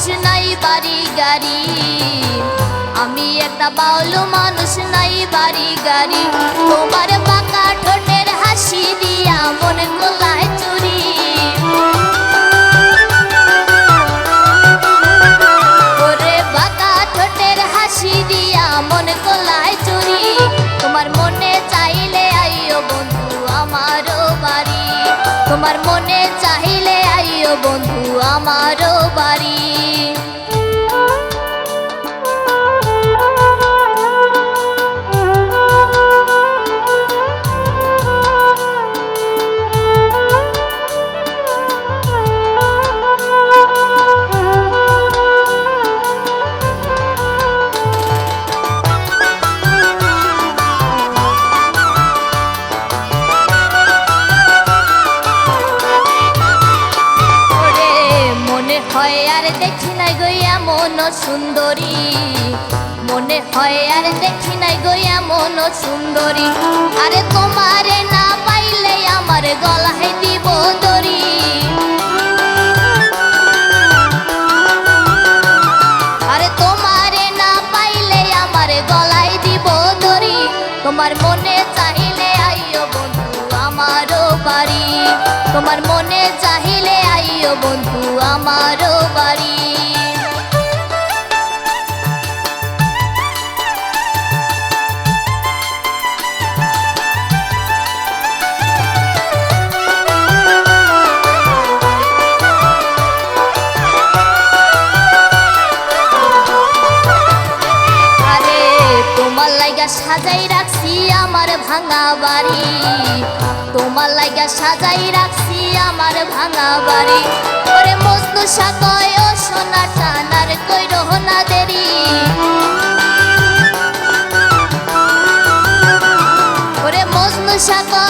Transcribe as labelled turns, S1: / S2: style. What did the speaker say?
S1: মানুষ নাই বাড়ি গাড়ি। আমি একটা বাউলু মানুষ নাই বাড়ি গাড়ি। তোমার বাঁকা ঠোঁটের হাসি দিয়া মন গোলায় চুরি। ওরে বাঁকা ঠোঁটের হাসি দিয়া মন গোলায় চুরি। তোমার মনে চাইলে আইও বন্ধু আমারও বাড়ি। তোমার মনে চাইলে বন্ধু আমারও বাড়ি। দেখি নাই গো এমন সুন্দরী। মনে হয় আর দেখি নাই গো এমন সুন্দরী। আরে তোমারে না পাইলে আমার গলায় দিব দড়ি। আরে তোমারে না পাইলে আমার গলায় দিব দড়ি। তোমার মনে চাইলে বাড়ি। তোমার মনে চাইলে আইও বন্ধু আমারও বাড়ি। সাজাই রাখছি আমার ভাঙা বাড়ি। তোমার লাগা সাজাই রাখছি আমার ভাঙা বাড়ি। ওরে মজনু সাকয় সোনা টানার কই রহনা দেরি। ওরে মজনু সাকয়